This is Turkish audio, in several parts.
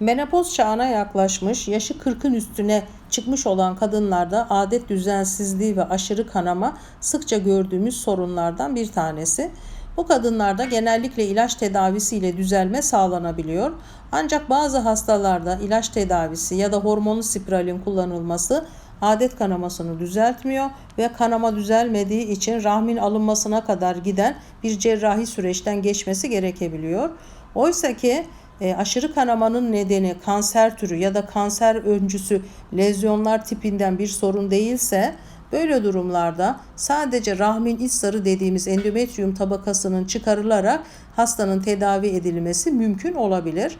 Menopoz çağına yaklaşmış, yaşı 40'ın üstüne çıkmış olan kadınlarda adet düzensizliği ve aşırı kanama sıkça gördüğümüz sorunlardan bir tanesi. Bu kadınlarda genellikle ilaç tedavisiyle düzelme sağlanabiliyor. Ancak bazı hastalarda ilaç tedavisi ya da hormonlu spiralin kullanılması adet kanamasını düzeltmiyor ve kanama düzelmediği için rahmin alınmasına kadar giden bir cerrahi süreçten geçmesi gerekebiliyor. Oysa ki e, aşırı kanamanın nedeni kanser türü ya da kanser öncüsü lezyonlar tipinden bir sorun değilse böyle durumlarda sadece rahmin iç sarı dediğimiz endometrium tabakasının çıkarılarak hastanın tedavi edilmesi mümkün olabilir.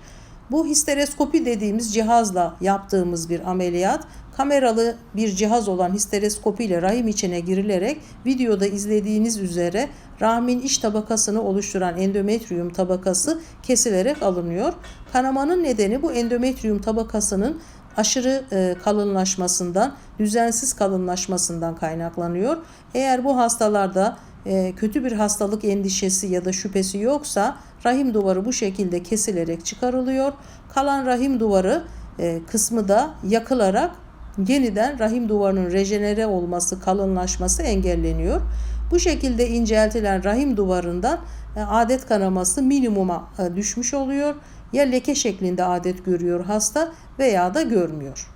Bu histeroskopi dediğimiz cihazla yaptığımız bir ameliyat kameralı bir cihaz olan histeroskopi ile rahim içine girilerek videoda izlediğiniz üzere rahmin iç tabakasını oluşturan endometrium tabakası kesilerek alınıyor. Kanamanın nedeni bu endometrium tabakasının aşırı e, kalınlaşmasından, düzensiz kalınlaşmasından kaynaklanıyor. Eğer bu hastalarda e, kötü bir hastalık endişesi ya da şüphesi yoksa rahim duvarı bu şekilde kesilerek çıkarılıyor. Kalan rahim duvarı e, kısmı da yakılarak yeniden rahim duvarının rejenere olması, kalınlaşması engelleniyor. Bu şekilde inceltilen rahim duvarından e, adet kanaması minimuma e, düşmüş oluyor. Ya leke şeklinde adet görüyor hasta veya da görmüyor.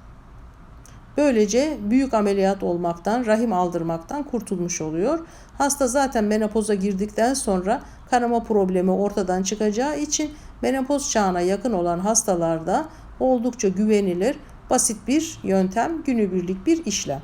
Böylece büyük ameliyat olmaktan, rahim aldırmaktan kurtulmuş oluyor. Hasta zaten menopoza girdikten sonra kanama problemi ortadan çıkacağı için menopoz çağına yakın olan hastalarda oldukça güvenilir, basit bir yöntem, günübirlik bir işlem.